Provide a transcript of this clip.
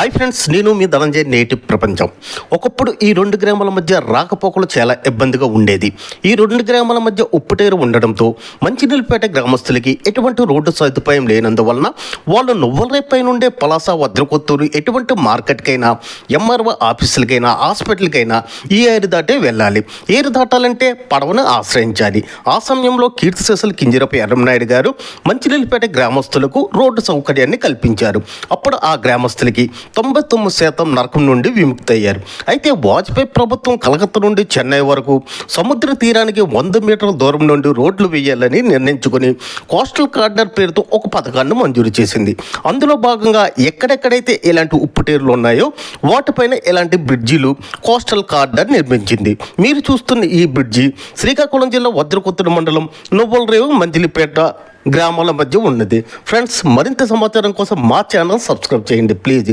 Hi friends నేను మీ ధనంజయ్ నేటి ప్రపంచం. ఒకప్పుడు ఈ రెండు గ్రామాల మధ్య రాకపోకలు చాలా ఇబ్బందిగా ఉండేది. ఈ రెండు గ్రామాల మధ్య ఉప్పుటేరు ఉండడంతో మంచినీళ్ళపేట గ్రామస్తులకి ఎటువంటి రోడ్డు సదుపాయం లేనందువలన వాళ్ళు నువ్వలరేపై నుండే పలాస వద్రకొత్తూరు ఎటువంటి మార్కెట్కైనా ఎంఆర్ఓ ఆఫీసులకైనా హాస్పిటల్కైనా ఈ ఏరు దాటే వెళ్ళాలి. ఏరు దాటాలంటే పడవను ఆశ్రయించాలి. ఆ సమయంలో కీర్తిశేషులు కింజరపు ఎర్రంనాయుడు గారు మంచినీళ్ళపేట గ్రామస్తులకు రోడ్డు సౌకర్యాన్ని కల్పించారు. అప్పుడు ఆ గ్రామస్తులకి తొంభై తొమ్మిది శాతం నరకం నుండి విముక్తయ్యారు. అయితే వాజ్పేయి ప్రభుత్వం కలకత్తా నుండి చెన్నై వరకు సముద్ర తీరానికి వంద మీటర్ల దూరం నుండి రోడ్లు వేయాలని నిర్ణయించుకుని కోస్టల్ కార్డర్ పేరుతో ఒక పథకాన్ని మంజూరు చేసింది. అందులో భాగంగా ఎక్కడెక్కడైతే ఇలాంటి ఉప్పుటేరులు ఉన్నాయో వాటిపైన ఇలాంటి బ్రిడ్జిలు కోస్టల్ కార్డర్ నిర్మించింది. మీరు చూస్తున్న ఈ బ్రిడ్జి శ్రీకాకుళం జిల్లా వజ్రకొత్తూరు మండలం నువ్వుల రేవు మంజిలిపేట గ్రామాల మధ్య ఉన్నది. ఫ్రెండ్స్ మరింత సమాచారం కోసం మా ఛానల్ సబ్స్క్రైబ్ చేయండి ప్లీజ్.